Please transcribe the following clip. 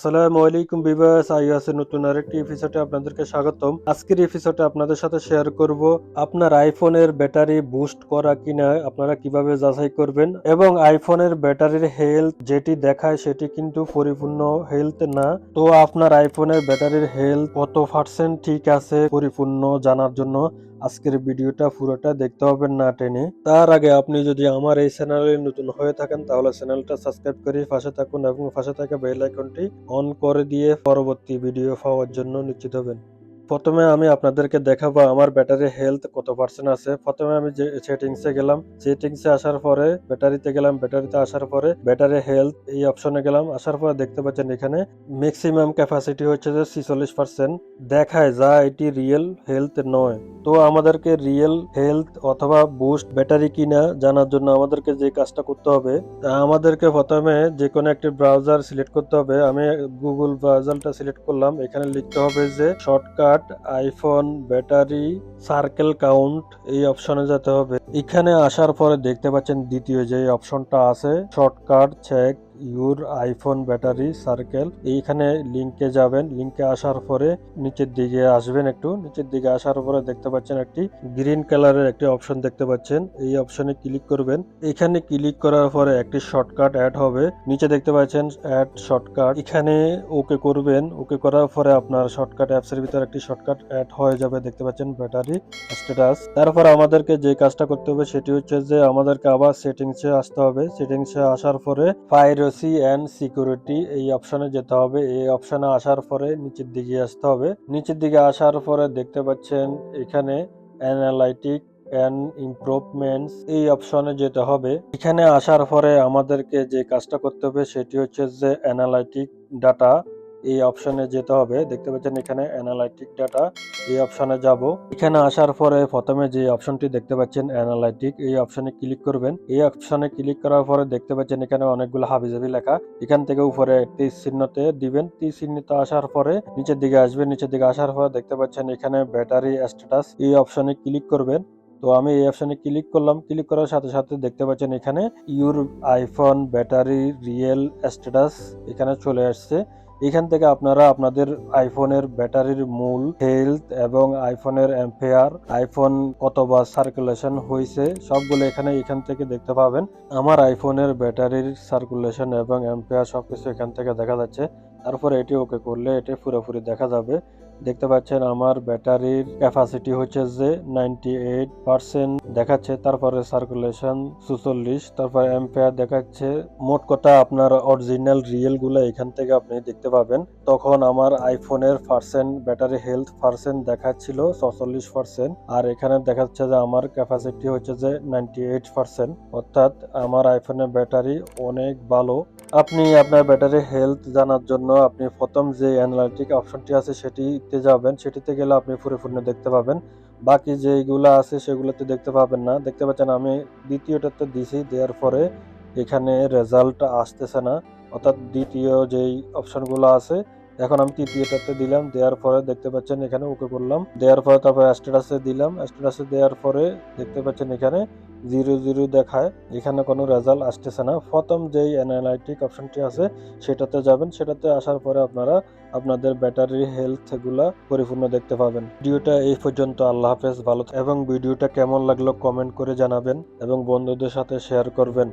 আসসালামু আলাইকুম বিবাস নতুন আরেকটি এপিসোডে আপনাদেরকে স্বাগতম। আজকের এপিসোডে আপনাদের সাথে শেয়ার করব আপনার আইফোনের ব্যাটারি বুস্ট করা কিনা, আপনারা কীভাবে যাচাই করবেন? এবং আইফোনের ব্যাটারির হেলথ যেটি দেখায় সেটি কিন্তু পরিপূর্ণ হেলথ না। তো আপনার আইফোনের ব্যাটারির হেলথ কত পার্সেন্ট ঠিক আছে পরিপূর্ণ জানার জন্য আজকের ভিডিওটা পুরোটা দেখতে হবে না টেনে। তার আগে আপনি যদি আমার এই চ্যানেলে নতুন হয়ে থাকেন, তাহলে চ্যানেলটা সাবস্ক্রাইব করে পাশে থাকুন এবং পাশে থাকা বেল আইকনটি অন করে দিয়ে পরবর্তী ভিডিও পাওয়ার জন্য নিশ্চিত হবেন। প্রথমে আমি আপনাদেরকে দেখাবো আমার ব্যাটারি হেলথ কত পার্সেন্ট আছে। প্রথমে আমি সেটিংসে গেলাম সেটিংসে আসার পরে ব্যাটারিতে গেলাম, ব্যাটারিতে আসার পরে ব্যাটারি হেলথ এই অপশনে গেলাম, আসার পরে দেখতে পাচ্ছেন এখানে ম্যাক্সিমাম ক্যাপাসিটি হচ্ছে যে ছিচল্লিশ পার্সেন্ট দেখায় যা এটি রিয়েল হেলথ নয়। তো আমাদেরকে রিয়েল হেলথ অথবা বুস্ট ব্যাটারি কিনা জানার জন্য আমাদেরকে যে কাজটা করতে হবে, তা আমাদেরকে প্রথমে যে কোনো একটি ব্রাউজার সিলেক্ট করতে হবে। আমি গুগল ব্রাউজারটা সিলেক্ট করলাম। এখানে লিখতে হবে যে shortcut iPhone, battery, circle count, এই অপশনে যেতে হবে। এখানে আসার পরে দেখতে পাচ্ছেন দ্বিতীয় যে অপশনটা আছে, shortcut check your iPhone battery circle. এইখানে লিঙ্কে যাবেন। লিঙ্কে আসার পরে নিচের দিকে আসবেন একটু। নিচের দিকে আসার পরে দেখতে পাচ্ছেন একটি গ্রিন কালারের একটি অপশন দেখতে পাচ্ছেন। এই অপশনে ক্লিক করবেন। এখানে ক্লিক করার পরে একটি শর্টকাট অ্যাড হবে। নিচে দেখতে পাচ্ছেন অ্যাড শর্টকাট এখানে ওকে করবেন। ওকে করার পরে আপনার শর্টকাট অ্যাপস এর ভিতরে একটি শর্টকাট অ্যাড হয়ে যাবে। দেখতে পাচ্ছেন ব্যাটারি স্ট্যাটাস তারপর আমাদেরকে যে কাজটা করতে হবে সেটি হচ্ছে যে আমাদেরকে আবার সেটিংসে আসতে হবে। সেটিংসে আসার পরে পাইরেসি অ্যান্ড সিকিউরিটি এই অপশনে যেতে হবে। এই অপশনে আসার পরে নিচের দিকে আসতে হবে। নিচের দিকে আসার পরে দেখতে পাচ্ছেন এখানে অ্যানালাইটিক অ্যান্ড ইমপ্রুভমেন্টস এই অপশনে যেতে হবে। এখানে আসার পরে আমাদেরকে যে কাজটা করতে হবে সেটি হচ্ছে যে অ্যানালাইটিক ডাটা এই অপশনে যেতে হবে। দেখতে পাচ্ছেন এখানে অ্যানালাইটিক ডাটা এই অপশনে যাব। এখানে আসার পরে প্রথমে যে অপশনটি দেখতে পাচ্ছেন অ্যানালাইটিক এই অপশনে ক্লিক করবেন। এই অপশনে ক্লিক করার পরে দেখতে পাচ্ছেন এখানে অনেকগুলো হাবিজাবি লেখা। এখান থেকে উপরে তীর চিহ্নতে দিবেন। তীর চিহ্নিত আসার পরে নিচের দিকে আসবেন। নিচের দিকে আসার পরে দেখতে পাচ্ছেন এখানে ব্যাটারি স্ট্যাটাস এই অপশনে ক্লিক করবেন। তো আমি এই অপশনে ক্লিক করলাম। ক্লিক করার সাথে সাথে দেখতে পাচ্ছেন এখানে your iPhone battery real status এখানে চলে আসছে। এখান থেকে আপনারা আপনাদের আইফোনের ব্যাটারির মূল হেলথ এবং আইফোনের এম্পেয়ার আইফোন কতবার সার্কুলেশন হয়েছে সবগুলো এখানে এখান থেকে দেখতে পাবেন। আমার আইফোনের ব্যাটারির সার্কুলেশন এবং এম্পেয়ার সবকিছু এখান থেকে দেখা যাচ্ছে। তারপর এটি ওকে করলে এটি পুরোপুরি দেখা যাবে। দেখতে পাচ্ছেন আমার ব্যাটারির ক্যাপাসিটি হচ্ছে যে নাইনটি এইট পার্সেন্ট দেখাচ্ছে, তারপরে সার্কুলেশন সুচল্লিশ তারপরে এম্পেয়ার দেখাচ্ছে। মোট কথা আপনার অরিজিনাল রিয়েলগুলো এখান থেকে আপনি দেখতে পাবেন। তখন আমার আইফোনের পার্সেন্ট ব্যাটারি হেলথ পার্সেন্ট দেখাচ্ছিল ছচল্লিশ পার্সেন্ট আর এখানে দেখাচ্ছে যে আমার ক্যাপাসিটি হচ্ছে যে নাইনটি এইট পার্সেন্ট অর্থাৎ আমার আইফোনের ব্যাটারি অনেক ভালো। আপনি আপনার ব্যাটারি হেলথ জানার জন্য আপনি প্রথম যে অ্যানালাইটিক অপশনটি আছে সেটিতে যাবেন। সেটিতে গেলে আপনি পরিপূর্ণ দেখতে পাবেন। বাকি যেগুলো আছে সেগুলোতে দেখতে পাবেন না। দেখতে পাচ্ছেন আমি দ্বিতীয়টাতে দিছি, দেওয়ার পরে এখানে রেজাল্ট আসতেছে না। অর্থাৎ দ্বিতীয় যেই অপশনগুলো আছে, এখন আমি তৃতীয়টাতে দিলাম, দেওয়ার পরে দেখতে পাচ্ছেন এখানে ওকে করলাম। দেওয়ার পরে তারপরে স্ট্যাটাসে দিলাম। স্ট্যাটাসে দেওয়ার পরে দেখতে পাচ্ছেন এখানে জিরো জিরো দেখায়। এখানে কোনো রেজাল্ট আসতেছে না। প্রথম যেই অ্যানালাইটিক অপশনটি আছে, সেটাতে যাবেন। সেটাতে আসার পরে আপনারা আপনাদের ব্যাটারির হেলথগুলা পরিপূর্ণ দেখতে পাবেন। ভিডিওটা এই পর্যন্ত। আল্লাহ হাফেজ। ভালো এবং ভিডিওটা কেমন লাগল কমেন্ট করে জানাবেন এবং বন্ধুদের সাথে শেয়ার করবেন।